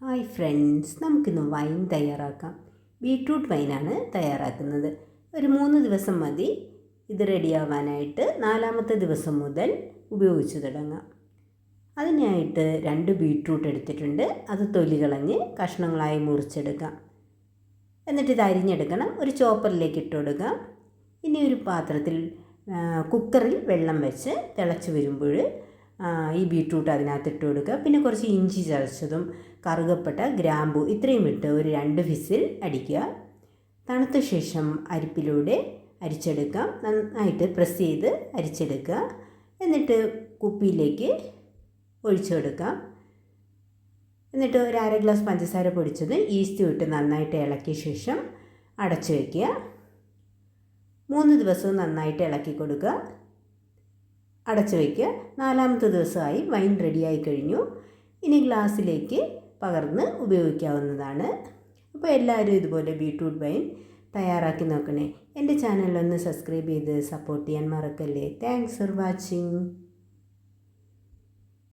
Hi friends നമുക്കിന്ന് wine തയ്യാറാക്കാം. Beetroot വൈനാണ് തയ്യാറാക്കുന്നത്. ഒരു മൂന്ന് ദിവസം മതി. ഇത് റെഡിയാവാനായിട്ട് നാലാമത്തെ ദിവസം മുതൽ ഉപയോഗിച്ച് തുടങ്ങാം. അതിനായിട്ട് രണ്ട് ബീട്രൂട്ട് എടുത്തിട്ടുണ്ട്. അത് തൊലി കളഞ്ഞ് കഷ്ണങ്ങളായി മുറിച്ചെടുക്കാം. എന്നിട്ട് ഇത് അരിഞ്ഞെടുക്കണം. ഒരു ചോപ്പറിലേക്ക് ഇട്ട് കൊടുക്കാം. ഇനി ഒരു പാത്രത്തിൽ കുക്കറിൽ വെള്ളം വെച്ച് തിളച്ച് വരുമ്പോൾ ഈ ബീട്രൂട്ട് അതിനകത്ത് ഇട്ട് കൊടുക്കുക. പിന്നെ കുറച്ച് ഇഞ്ചി ചതച്ചതും കറുകപ്പെട്ട ഗ്രാമ്പു ഇത്രയും ഇട്ട് ഒരു രണ്ട് വിസിൽ അടിക്കുക. തണുത്ത ശേഷം അരിപ്പിലൂടെ അരിച്ചെടുക്കാം. നന്നായിട്ട് പ്രസ് ചെയ്ത് അരിച്ചെടുക്കുക. എന്നിട്ട് കുപ്പിയിലേക്ക് ഒഴിച്ചു കൊടുക്കാം. എന്നിട്ട് ഒരു അര ഗ്ലാസ് പഞ്ചസാര പൊടിച്ചത് ഈസ്റ്റ് ഇട്ട് നന്നായിട്ട് ഇളക്കിയ ശേഷം അടച്ചു വയ്ക്കുക മൂന്ന് ദിവസവും നന്നായിട്ട് ഇളക്കി കൊടുക്കുക. അടച്ചു വയ്ക്കുക. നാലാമത്തെ ദിവസമായി വൈൻ റെഡിയായി കഴിഞ്ഞു. ഇനി ഗ്ലാസ്സിലേക്ക് പകർന്ന് ഉപയോഗിക്കാവുന്നതാണ്. അപ്പോൾ എല്ലാവരും ഇതുപോലെ ബീട്രൂട്ട് വൈൻ തയ്യാറാക്കി നോക്കണേ. എന്റെ ചാനലൊന്ന് സബ്സ്ക്രൈബ് ചെയ്ത് സപ്പോർട്ട് ചെയ്യാൻ മറക്കല്ലേ. Thanks for watching